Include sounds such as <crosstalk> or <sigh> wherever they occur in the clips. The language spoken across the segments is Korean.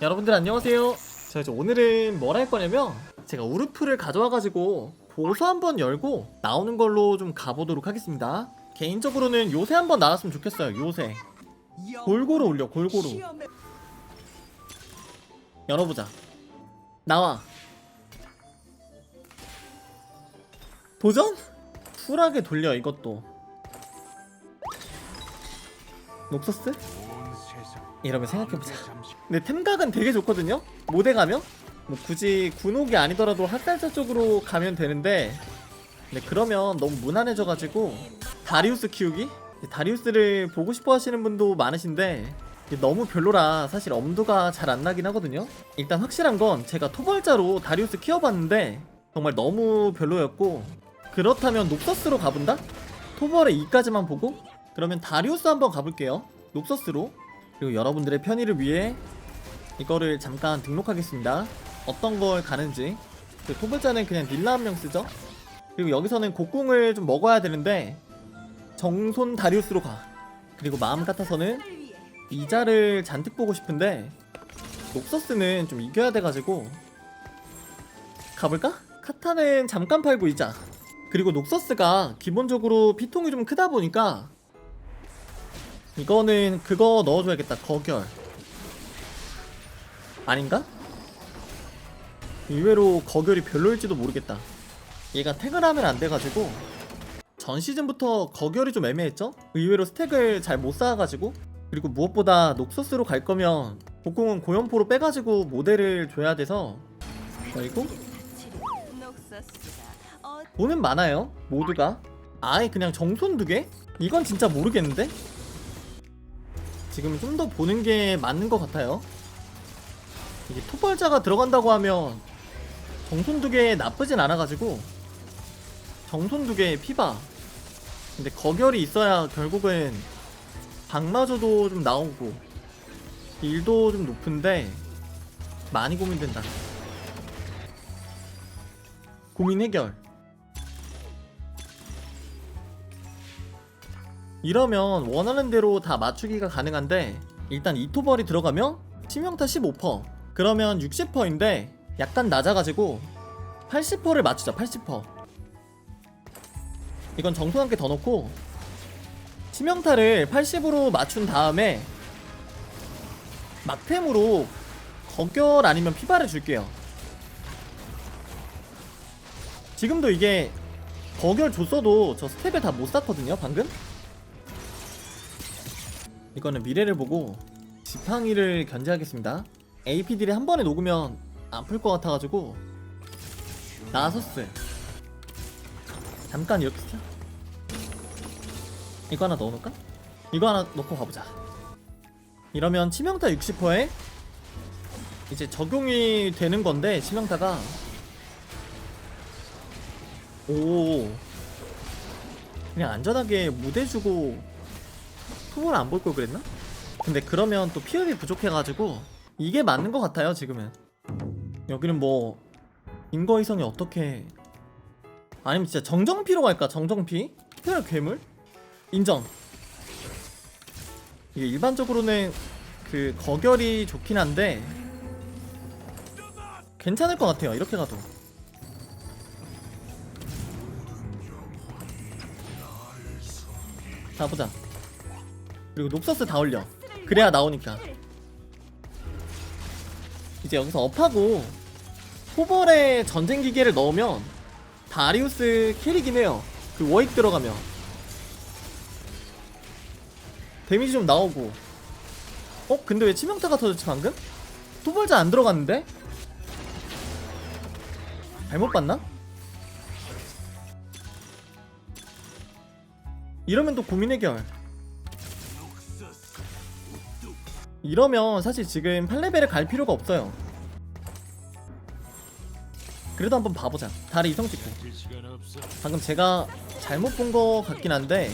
여러분들 안녕하세요. 자 이제 오늘은 뭘 할 거냐면 제가 우르프를 가져와가지고 보수 한번 열고 나오는 걸로 좀 가보도록 하겠습니다. 개인적으로는 요새 한번 나왔으면 좋겠어요. 요새 골고루 올려 골고루 열어보자. 나와. 도전? 쿨하게 돌려 이것도. 녹서스? 이러면 생각해보자. 근데 템각은 되게 좋거든요? 모대 가면? 뭐 굳이 군옥이 아니더라도 핫살자 쪽으로 가면 되는데 근데 그러면 너무 무난해져가지고 다리우스 키우기? 다리우스를 보고 싶어 하시는 분도 많으신데 너무 별로라 사실 엄두가 잘 안 나긴 하거든요 일단 확실한 건 제가 토벌자로 다리우스 키워봤는데 정말 너무 별로였고 그렇다면 녹서스로 가본다? 토벌의 2까지만 보고 그러면 다리우스 한번 가볼게요 녹서스로 그리고 여러분들의 편의를 위해 이거를 잠깐 등록하겠습니다. 어떤 걸 가는지. 그 토벌자는 그냥 닐라 한 명 쓰죠. 그리고 여기서는 곡궁을 좀 먹어야 되는데 정손 다리우스로 가. 그리고 마음 같아서는 이자를 잔뜩 보고 싶은데 녹서스는 좀 이겨야 돼가지고 가볼까? 카타는 잠깐 팔고 이자. 그리고 녹서스가 기본적으로 피통이 좀 크다 보니까 이거는 그거 넣어줘야겠다 거결 아닌가? 의외로 거결이 별로일지도 모르겠다 얘가 택을 하면 안 돼가지고 전 시즌부터 거결이 좀 애매했죠? 의외로 스택을 잘 못 쌓아가지고 그리고 무엇보다 녹서스로 갈 거면 복공은 고연포로 빼가지고 모델을 줘야 돼서 그리고 돈은 많아요 모두가 아예 그냥 정손 두 개? 이건 진짜 모르겠는데? 지금 좀 더 보는 게 맞는 것 같아요. 이게 토벌자가 들어간다고 하면 정손 두 개 나쁘진 않아가지고 정손 두 개 피바. 근데 거결이 있어야 결국은 박마저도 좀 나오고 일도 좀 높은데 많이 고민된다. 고민 해결. 이러면 원하는 대로 다 맞추기가 가능한데 일단 이토벌이 들어가면 치명타 15% 그러면 60%인데 약간 낮아가지고 80%를 맞추자 80% 이건 정손 함께 더 넣고 치명타를 80으로 맞춘 다음에 막템으로 거결 아니면 피바를 줄게요. 지금도 이게 거결 줬어도 저 스텝에 다 못 쌌거든요 방금 이거는 미래를 보고 지팡이를 견제하겠습니다. APD를 한 번에 녹으면 아플 것 같아가지고 나섰어요. 잠깐 이렇게. 이거 하나 넣어놓을까? 이거 하나 넣고 가보자. 이러면 치명타 60%에 이제 적용이 되는 건데 치명타가 오 그냥 안전하게 무대 주고 투볼 안볼 걸 그랬나? 근데 그러면 또 피업이 부족해가지고 이게 맞는 것 같아요 지금은 여기는 뭐 인거이성이 어떻게 아니면 진짜 정정피로 갈까 정정피? 특별 괴물? 인정 이게 일반적으로는 그 거결이 좋긴 한데 괜찮을 것 같아요 이렇게 가도 자 보자 그리고 녹서스 다 올려 그래야 나오니까 이제 여기서 업하고 포벌에 전쟁 기계를 넣으면 다리우스 캐리긴 해요 그 워익 들어가면 데미지 좀 나오고 어? 근데 왜 치명타가 터졌지 방금? 토벌자 안 들어갔는데? 잘못 봤나? 이러면 또 고민 해결 이러면 사실 지금 8레벨을 갈 필요가 없어요. 그래도 한번 봐보자. 다리 이성 찍고. 방금 제가 잘못 본 거 같긴 한데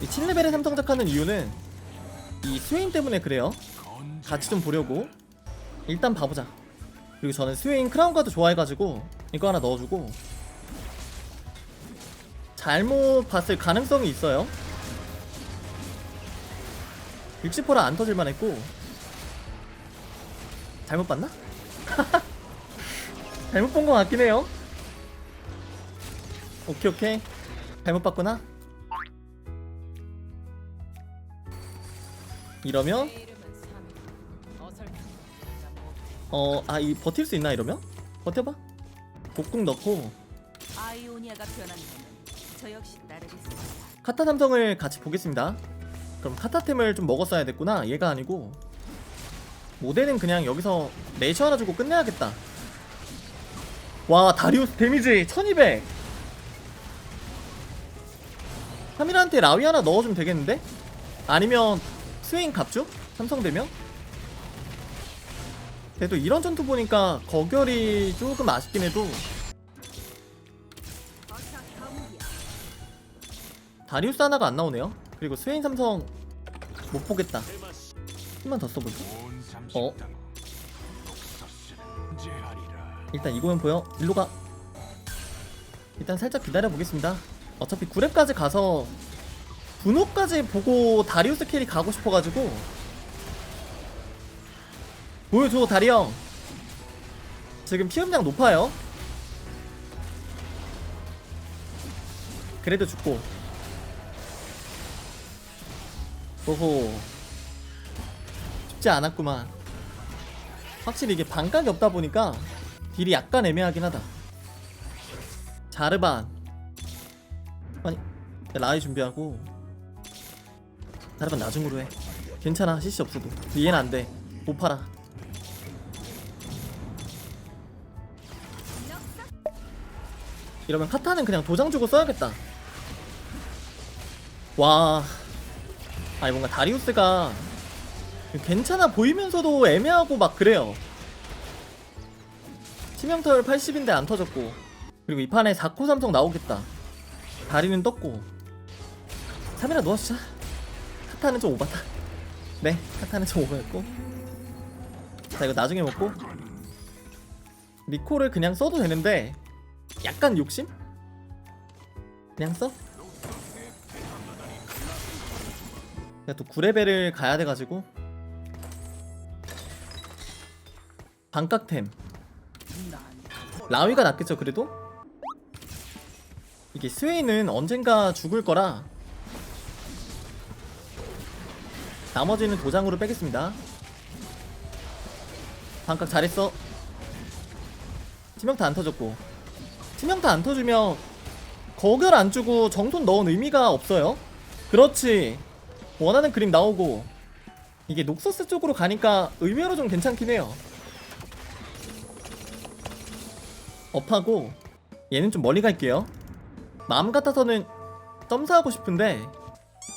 이 7레벨에 삼성작하는 이유는 이 스웨인 때문에 그래요. 같이 좀 보려고. 일단 봐보자. 그리고 저는 스웨인 크라운가드 좋아해가지고 이거 하나 넣어주고. 잘못 봤을 가능성이 있어요 60%라 안 터질만 했고 잘못 봤나? <laughs> 잘못 본 것 같긴 해요. 오케이 오케이 잘못 봤구나. 이러면 어 아 이 버틸 수 있나 이러면 버텨봐. 복궁 넣고. 카타 삼성을 같이 보겠습니다. 그럼 카타템을 좀 먹었어야 됐구나. 얘가 아니고 모델은 그냥 여기서 내셔 하나 주고 끝내야겠다. 와 다리우스 데미지 1200 카미라한테 라위 하나 넣어주면 되겠는데? 아니면 스웨인 갑주? 삼성되면? 그래도 이런 전투 보니까 거결이 조금 아쉽긴 해도 다리우스 하나가 안 나오네요. 그리고 스웨인 삼성 못 보겠다. 힘만 더 써보자. 어? 일단 이거면 보여. 일로 가. 일단 살짝 기다려 보겠습니다. 어차피 9렙까지 가서 분호까지 보고 다리우스 캐리 가고 싶어가지고 보여줘 다리 형. 지금 피음량 높아요. 그래도 죽고. 오호. 쉽지 않았구만. 확실히 이게 반각이 없다 보니까 딜이 약간 애매하긴 하다. 자르반. 아니 라이 준비하고. 자르반 나중으로 해. 괜찮아 CC 없어도. 얘는 안돼. 못 팔아. 이러면 카타는 그냥 도장 주고 써야겠다. 와 아니 뭔가 다리우스가 괜찮아 보이면서도 애매하고 막 그래요. 치명털 80인데 안 터졌고. 그리고 이 판에 4코 삼성 나오겠다. 다리는 떴고. 3이라 넣어주자. 카타는 좀 오바다. 네 카타는 좀 오바였고. 자 이거 나중에 먹고. 리코를 그냥 써도 되는데 약간 욕심? 그냥 써? 내가 또 9레벨을 가야 돼가지고. 반각템. 라위가 낫겠죠 그래도? 이게 스웨이는 언젠가 죽을 거라. 나머지는 도장으로 빼겠습니다. 반각 잘했어. 치명타 안 터졌고. 치명타 안 터지면 거결 안 주고 정손 넣은 의미가 없어요. 그렇지 원하는 그림 나오고 이게 녹서스 쪽으로 가니까 의외로 좀 괜찮긴 해요. 업하고 얘는 좀 멀리 갈게요. 마음 같아서는 점사하고 싶은데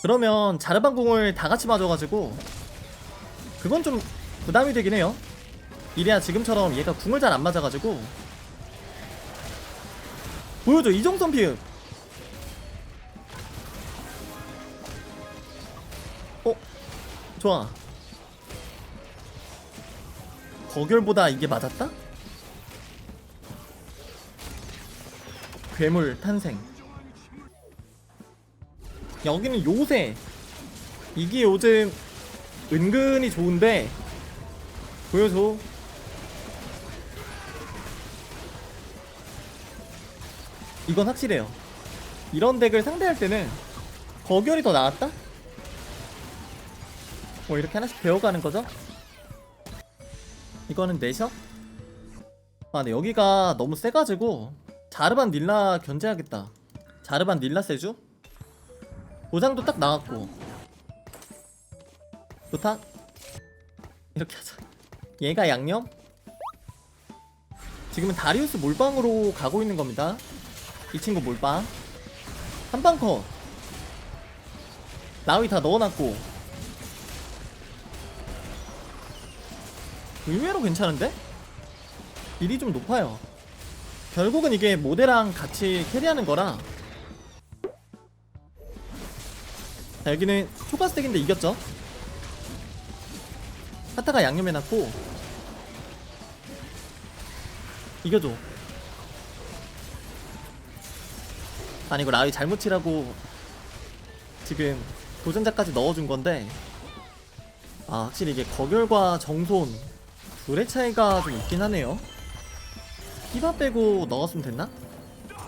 그러면 자르반공을 다 같이 맞아가지고 그건 좀 부담이 되긴 해요. 이래야 지금처럼 얘가 궁을 잘 안 맞아가지고. 보여줘 이정선 피읍 좋아. 거결보다 이게 맞았다? 괴물 탄생. 여기는 요새. 이게 요즘 은근히 좋은데 보여줘. 이건 확실해요. 이런 덱을 상대할 때는 거결이 더 나았다? 뭐 이렇게 하나씩 배워가는 거죠? 이거는 내셔? 아, 근데 여기가 너무 세가지고 자르반 닐라 견제하겠다. 자르반 닐라 세주? 도장도 딱 나왔고. 좋다. 이렇게 하자. 얘가 양념? 지금은 다리우스 몰빵으로 가고 있는 겁니다. 이 친구 몰빵. 한방 컷. 나위 다 넣어놨고. 의외로 괜찮은데? 딜이 좀 높아요. 결국은 이게 모델랑 같이 캐리하는 거라. 자, 여기는 초가스택인데 이겼죠? 하타가 양념해놨고 이겨줘. 아니 이거 라위 잘못 치라고 지금 도전자까지 넣어준 건데 아 확실히 이게 거결과 정손 둘의 차이가 좀 있긴 하네요. 히바 빼고 넣었으면 됐나?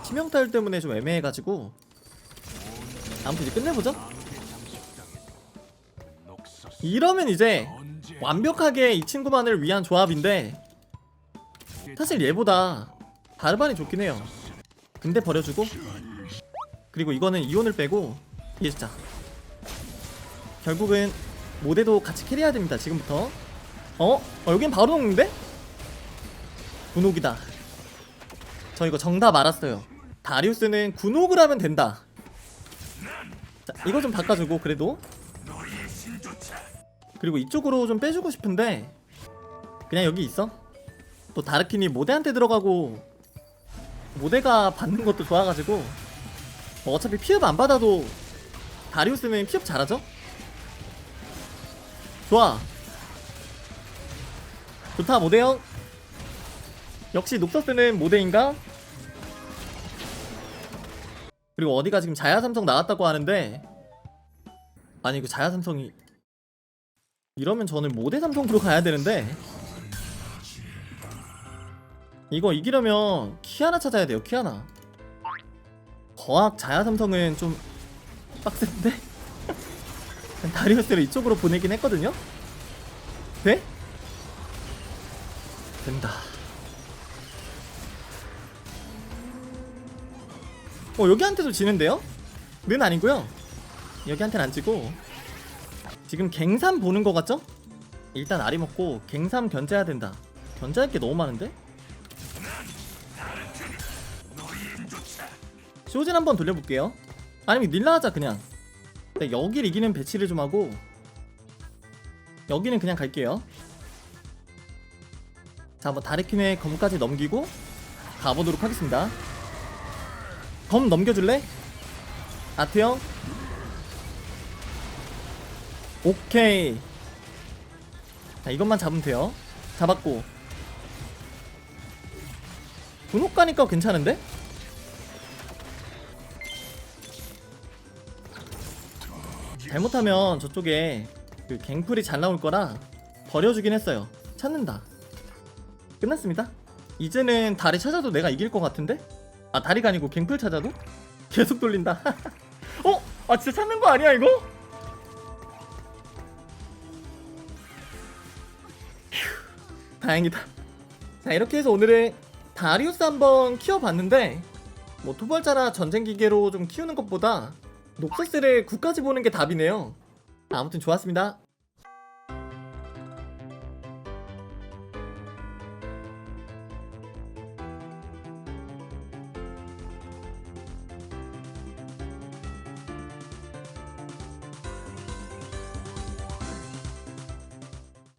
치명타율 때문에 좀 애매해가지고. 아무튼 이제 끝내보죠. 이러면 이제 완벽하게 이 친구만을 위한 조합인데 사실 얘보다 바르반이 좋긴 해요. 근데 버려주고 그리고 이거는 이온을 빼고 이게 진짜 결국은 모대도 같이 캐리해야 됩니다 지금부터 어? 어 여긴 바로 녹는데? 군옥이다 저 이거 정답 알았어요 다리우스는 군옥을 하면 된다 자 이거 좀 바꿔주고 그래도 그리고 이쪽으로 좀 빼주고 싶은데 그냥 여기 있어 또 다르킨이 모대한테 들어가고 모대가 받는 것도 좋아가지고 뭐 어차피 피업 안 받아도 다리우스는 피업 잘하죠? 좋아 좋다 모대형 역시 녹서스는 모대인가? 그리고 어디가 지금 자야삼성 나왔다고 하는데 아니 그 자야삼성이 이러면 저는 모대 삼성으로 가야 되는데 이거 이기려면 키아나 찾아야 돼요 키아나 거학 자야 삼성은 좀 빡센데? <laughs> 다리우스를 이쪽으로 보내긴 했거든요? 돼? 된다. 어 여기한테도 지는데요? 는 아니고요. 여기한테는 안 지고. 지금 갱삼 보는 거 같죠? 일단 아리 먹고 갱삼 견제해야 된다. 견제할 게 너무 많은데? 쇼진 한번 돌려볼게요. 아니면 닐라 하자 그냥. 근데 여길 이기는 배치를 좀 하고 여기는 그냥 갈게요 자 한번 다리킨의 검까지 넘기고 가보도록 하겠습니다. 검 넘겨줄래? 아트 형? 오케이. 자 이것만 잡으면 돼요. 잡았고. 분홍 가니까 괜찮은데? 잘못하면 저쪽에 그 갱플이 잘 나올 거라 버려주긴 했어요. 찾는다 끝났습니다 이제는 다리 찾아도 내가 이길 것 같은데? 아 다리가 아니고 갱플 찾아도? 계속 돌린다 <laughs> 어? 아 진짜 찾는 거 아니야 이거? 휴, 다행이다 자 이렇게 해서 오늘은 다리우스 한번 키워봤는데 뭐 토벌자라 전쟁 기계로 좀 키우는 것보다 녹서스를 9까지 보는 게 답이네요 아무튼 좋았습니다